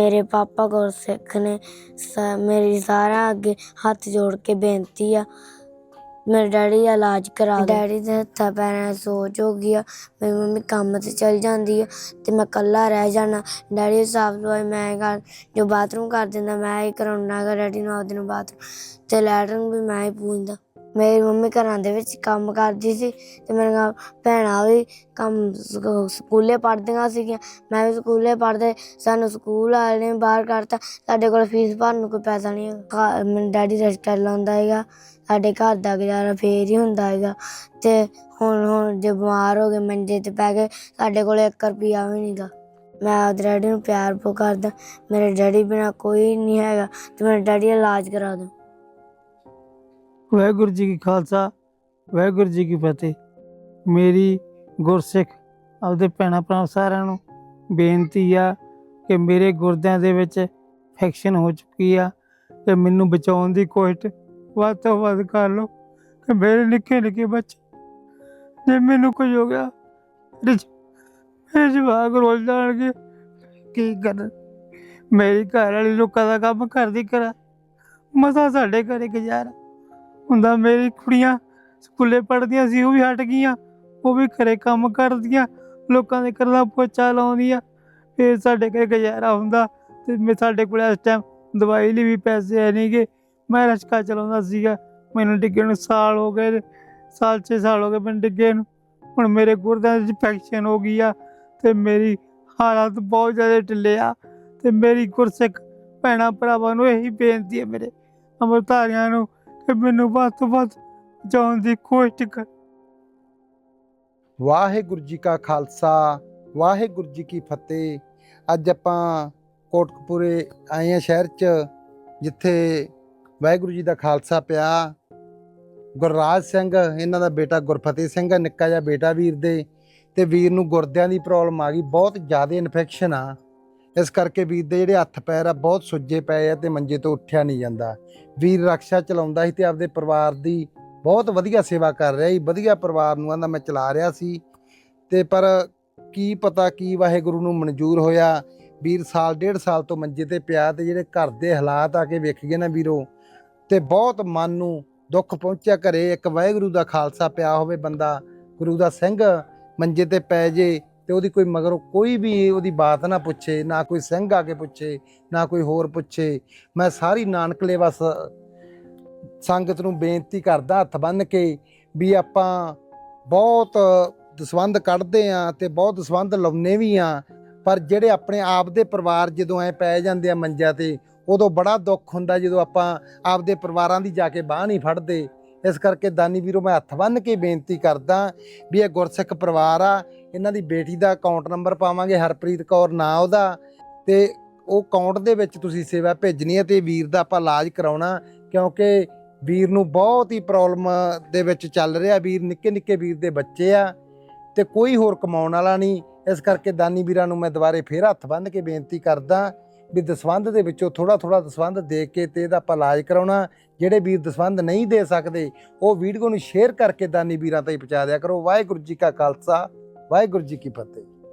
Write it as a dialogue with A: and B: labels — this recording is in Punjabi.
A: ਮੇਰੇ ਪਾਪਾ ਗੁਰਸਿੱਖ ਨੇ ਸ- ਮੇਰੀ ਸਾਰਿਆਂ ਅੱਗੇ ਹੱਥ ਜੋੜ ਕੇ ਬੇਨਤੀ ਆ, ਮੇਰੇ ਡੈਡੀ ਦਾ ਇਲਾਜ ਕਰਾ ਦਿਓ। ਡੈਡੀ ਦੇ ਹੱਥਾਂ ਪੈਰਾਂ 'ਚ ਸੋਜ ਹੋ ਗਈ ਆ, ਮੇਰੀ ਮੰਮੀ ਕੰਮ ਤੇ ਚਲ ਜਾਂਦੀ ਆ ਤੇ ਮੈਂ ਇਕੱਲਾ ਰਹਿ ਜਾਣਾ। ਡੈਡੀ ਸਾਫ਼ ਸਫ਼ਾਈ ਮੈਂ ਕਰ, ਜੋ ਬਾਥਰੂਮ ਕਰ ਦਿੰਦਾ, ਮੈਂ ਹੀ ਕਰਾਉਣਾ ਗਾ ਡੈਡੀ ਨੂੰ ਆਪਦੇ ਨੂੰ ਬਾਥਰੂਮ ਤੇ ਲੈਟਰਿੰਗ ਵੀ ਮੈਂ ਹੀ ਪੂੰਝਦਾ ਮੇਰੀ ਮੰਮੀ ਘਰਾਂ ਦੇ ਵਿੱਚ ਕੰਮ ਕਰਦੀ ਸੀ ਤੇ ਮੇਰੀਆਂ ਭੈਣਾਂ ਵੀ ਕੰਮ ਸਕੂ- ਸਕੂਲੇ ਪੜ੍ਹਦੀਆਂ ਸੀਗੀਆਂ। ਮੈਂ ਵੀ ਸਕੂਲੇ ਪੜ੍ਹਦੇ, ਸਾਨੂੰ ਸਕੂਲ ਵਾਲੇ ਨੇ ਬਾਹਰ ਕੱਢਤਾ। ਸਾਡੇ ਕੋਲ ਫੀਸ ਭਰਨ ਨੂੰ ਕੋਈ ਪੈਸਾ ਨਹੀਂ ਹੈਗਾ। ਘਰ- ਮੇਰਾ ਡੈਡੀ ਰਜਿਸਟਰ ਲਾਉਂਦਾ ਹੈਗਾ। ਸਾਡੇ ਘਰ ਦਾ ਗੁਜ਼ਾਰਾ ਫੇਰ ਹੀ ਹੁੰਦਾ ਹੈਗਾ। ਤੇ ਹੁਣ ਹੁਣ ਜੇ ਬਿਮਾਰ ਹੋ ਗਏ, ਮੰਜੇ ਤੇ ਪੈ ਗਏ, ਸਾਡੇ ਕੋਲ 1 ਰੁਪਿਆ ਵੀ ਨਹੀਂਗਾ ਮੈਂ ਆਪਦੇ ਡੈਡੀ ਨੂੰ ਪਿਆਰ ਬਹੁਤ ਕਰਦਾ। ਮੇਰੇ ਡੈਡੀ ਬਿਨਾ ਕੋਈ ਨਹੀਂ ਹੈਗਾ। ਤੇ ਮੇਰੇ ਡੈਡੀ ਇਲਾਜ ਕਰਾ ਦਿਓ।
B: ਵਾਹਿਗੁਰੂ ਜੀ ਕੀ ਖਾਲਸਾ, ਵਾਹਿਗੁਰੂ ਜੀ ਕੀ ਫਤਿਹ। ਮੇਰੀ ਗੁਰਸਿੱਖ, ਆਪਦੇ ਭੈਣਾਂ ਭਰਾ ਸਾਰਿਆਂ ਨੂੰ ਬੇਨਤੀ ਆ ਕਿ ਮੇਰੇ ਗੁਰਦਿਆਂ ਦੇ ਵਿੱਚ ਫੈਕਸ਼ਨ ਹੋ ਚੁੱਕੀ ਆ ਤੇ ਮੈਨੂੰ ਬਚਾਉਣ ਦੀ ਕੋਸ਼ਿਸ਼ ਵੱਧ ਤੋਂ ਵੱਧ ਕਰ ਲਓ ਕਿ ਮੇਰੇ ਨਿੱਕੇ ਨਿੱਕੇ ਬੱਚੇ, ਜੇ ਮੈਨੂੰ ਕੁਝ ਹੋ ਗਿਆ, ਮੇਰੇ ਜ- ਜਵਾਕ ਰੋਲ ਜਾਣਗੇ, ਕੀ ਕਰਨ? ਮੇਰੀ ਘਰ ਵਾਲੀ ਲੋਕਾਂ ਦਾ ਕੰਮ ਕਰਦੀ ਕਰਾ, ਮਸਾ ਸਾਡੇ ਘਰੇ ਗੁਜ਼ਾਰਾ। ਹੁੰਦਾ, ਮੇਰੀ ਕੁੜੀਆਂ ਸਕੂਲੇ ਪੜ੍ਹਦੀਆਂ ਸੀ, ਉਹ ਵੀ ਹਟ ਗਈਆਂ, ਉਹ ਵੀ ਘਰੇ ਕੰਮ ਕਰਦੀਆਂ, ਲੋਕਾਂ ਦੇ ਘਰਾਂ ਦਾ ਪੋਚਾ ਲਾਉਂਦੀਆਂ। ਫਿਰ ਸਾਡੇ ਘਰੇ ਗੁਜ਼ਾਰਾ ਹੁੰਦਾ ਤੇ ਮੈਂ ਸਾਡੇ ਕੋਲ ਇਸ ਟਾਈਮ ਦਵਾਈ ਲਈ ਵੀ ਪੈਸੇ ਹੈ ਨਹੀਂਗੇ ਮੈਂ ਰਚਕਾ ਚਲਾਉਂਦਾ ਸੀਗਾ, ਮੈਨੂੰ ਡਿੱਗੇ ਨੂੰ ਸਾਲ ਹੋ ਗਏ, ਸਾਲ 6 ਸਾਲ ਹੋ ਗਏ ਮੈਨੂੰ ਡਿੱਗੇ ਨੂੰ। ਹੁਣ ਮੇਰੇ ਗੁਰਦਿਆਂ 'ਚ ਇਨਫੈਕਸ਼ਨ ਹੋ ਗਈ ਆ ਤੇ ਮੇਰੀ ਹਾਲਤ ਬਹੁਤ ਜ਼ਿਆਦਾ ਢਿੱਲੇ ਆ ਤੇ ਮੇਰੀ ਗੁਰਸਿੱਖ ਭੈਣਾਂ ਭਰਾਵਾਂ ਨੂੰ ਇਹੀ ਬੇਨਤੀ ਹੈ ਮੇਰੇ ਅਮਰਤਾਰਿਆਂ ਨੂੰ ਕਿ ਮੈਨੂੰ ਵੱਧ ਤੋਂ ਵੱਧ ਜਾਣ ਦੀ ਕੋਸ਼ਿਸ਼ ਕਰ।
C: ਵਾਹਿਗੁਰੂ ਜੀ ਕਾ ਖਾਲਸਾ, ਵਾਹਿਗੁਰੂ ਜੀ ਕੀ ਫਤਿਹ। ਅੱਜ ਆਪਾਂ ਕੋਟਕਪੂਰੇ ਆਏ ਆ ਸ਼ਹਿਰ 'ਚ, ਜਿੱਥੇ ਵਾਹਿਗੁਰੂ ਜੀ ਦਾ ਖਾਲਸਾ ਪਿਆ। ਗੁਰਰਾਜ ਸਿੰਘ, ਇਹਨਾਂ ਦਾ ਬੇਟਾ ਗੁਰਫਤਿਹ ਸਿੰਘ ਆ ਨਿੱਕਾ ਜਿਹਾ ਬੇਟਾ ਵੀਰ ਦੇ। ਤੇ ਵੀਰ ਨੂੰ ਗੁਰਦਿਆਂ ਦੀ ਪ੍ਰੋਬਲਮ ਆ ਗਈ, ਬਹੁਤ ਜ਼ਿਆਦਾ ਇਨਫੈਕਸ਼ਨ ਆ। ਇਸ ਕਰਕੇ ਵੀਰ ਦੇ ਜਿਹੜੇ ਹੱਥ ਪੈਰ ਆ ਬਹੁਤ ਸੁੱਜੇ ਪਏ ਆ ਤੇ ਮੰਜੇ ਤੋਂ ਉੱਠਿਆ ਨਹੀਂ ਜਾਂਦਾ। ਵੀਰ ਰਕਸ਼ਾ ਚਲਾਉਂਦਾ ਸੀ ਤੇ ਆਪਦੇ ਪਰਿਵਾਰ ਦੀ ਬਹੁਤ ਵਧੀਆ ਸੇਵਾ ਕਰ ਰਿਹਾ ਸੀ। ਵਧੀਆ ਪਰਿਵਾਰ ਨੂੰ ਆਂਦਾ ਮੈਂ ਚਲਾ ਰਿਹਾ ਸੀ। ਤੇ ਪਰ ਕੀ ਪਤਾ ਕੀ ਵਾਹਿਗੁਰੂ ਨੂੰ ਮਨਜ਼ੂਰ ਹੋਇਆ। ਵੀਰ ਸਾਲ, ਡੇਢ ਸਾਲ ਤੋਂ ਮੰਜੇ ਤੇ ਪਿਆ ਤੇ ਜਿਹੜੇ ਘਰ ਦੇ ਹਾਲਾਤ ਆ ਕੇ ਵੇਖ ਗਏ ਨਾ ਵੀਰੋ, ਤੇ ਬਹੁਤ ਮਨ ਨੂੰ ਦੁੱਖ ਪਹੁੰਚਿਆ ਘਰੇ। ਇੱਕ ਵਾਹਿਗੁਰੂ ਦਾ ਖਾਲਸਾ ਪਿਆ ਹੋਵੇ ਬੰਦਾ, ਗੁਰੂ ਦਾ ਸਿੰਘ ਮੰਜੇ ਤੇ ਪੈ ਜੇ। ਤੇ ਉਹਦੀ ਕੋਈ ਮਗਰੋਂ ਕੋਈ ਵੀ ਉਹਦੀ ਬਾਤ ਨਾ ਪੁੱਛੇ, ਨਾ ਕੋਈ ਸਿੰਘ ਆ ਕੇ ਪੁੱਛੇ, ਨਾ ਕੋਈ ਹੋਰ ਪੁੱਛੇ। ਮੈਂ ਸਾਰੀ ਨਾਨਕਲੇ ਵਸ ਸੰਗਤ ਨੂੰ ਬੇਨਤੀ ਕਰਦਾ ਹੱਥ ਬੰਨ ਕੇ ਵੀ ਆਪਾਂ ਬਹੁਤ ਦਸਵੰਧ ਕੱਢਦੇ ਆ ਤੇ ਬਹੁਤ ਦਸਵੰਧ ਲਾਉਨੇ ਵੀ ਆ, ਪਰ ਜਿਹੜੇ ਆਪਣੇ ਆਪ ਦੇ ਪਰਿਵਾਰ ਜਦੋਂ ਐ ਪੈ ਜਾਂਦੇ ਆ ਮੰਜਾ ਤੇ, ਉਦੋਂ ਬੜਾ ਦੁੱਖ ਹੁੰਦਾ ਜਦੋਂ ਆਪਾਂ ਆਪਦੇ ਪਰਿਵਾਰਾਂ ਦੀ ਜਾ ਕੇ ਬਾਹ ਨਹੀਂ ਫੜਦੇ। ਇਸ ਕਰਕੇ ਦਾਨੀ ਵੀਰੋ ਮੈਂ ਹੱਥ ਬੰਨ ਕੇ ਬੇਨਤੀ ਕਰਦਾ ਵੀ ਇਹ ਗੁਰਸਿੱਖ ਪਰਿਵਾਰ ਆ, ਇਹਨਾਂ ਦੀ ਬੇਟੀ ਦਾ ਅਕਾਊਂਟ ਨੰਬਰ ਪਾਵਾਂਗੇ, ਹਰਪ੍ਰੀਤ ਕੌਰ ਨਾਂ ਉਹਦਾ ਤੇ ਉਹ ਅਕਾਊਂਟ ਦੇ ਵਿੱਚ ਤੁਸੀਂ ਸੇਵਾ ਭੇਜਣੀ ਹੈ ਤੇ ਵੀਰ ਦਾ ਆਪਾਂ ਇਲਾਜ ਕਰਾਉਣਾ ਕਿਉਂਕਿ ਵੀਰ ਨੂੰ ਬਹੁਤ ਹੀ ਪ੍ਰੋਬਲਮ ਦੇ ਵਿੱਚ ਚੱਲ ਰਿਹਾ, ਵੀਰ ਨਿੱਕੇ ਨਿੱਕੇ ਵੀਰ ਦੇ ਬੱਚੇ ਆ ਤੇ ਕੋਈ ਹੋਰ ਕਮਾਉਣ ਵਾਲਾ ਨਹੀਂ। ਇਸ ਕਰਕੇ ਦਾਨੀ ਵੀਰਾਂ ਨੂੰ ਮੈਂ ਦੁਬਾਰੇ ਫੇਰ ਹੱਥ ਬੰਨ੍ਹ ਕੇ ਬੇਨਤੀ ਕਰਦਾ ਵੀ ਦਸਵੰਧ ਦੇ ਵਿੱਚੋਂ ਥੋੜਾ ਥੋੜਾ ਦਸਵੰਧ ਦੇ ਕੇ ਤੇ ਇਹਦਾ ਆਪਾਂ ਇਲਾਜ ਕਰਾਉਣਾ। ਜਿਹੜੇ ਵੀਰ ਦਸਵੰਧ ਨਹੀਂ ਦੇ ਸਕਦੇ, ਉਹ ਵੀਡੀਓ ਨੂੰ ਸ਼ੇਅਰ ਕਰਕੇ ਦਾਨੀ ਵੀਰਾਂ ਤਾਈਂ ਪਹੁੰਚਾ ਦਿਆ ਕਰੋ। ਵਾਹਿਗੁਰੂ ਜੀ ਕਾ ਖਾਲਸਾ, ਵਾਹਿਗੁਰੂ ਜੀ ਕੀ ਫਤਿਹ।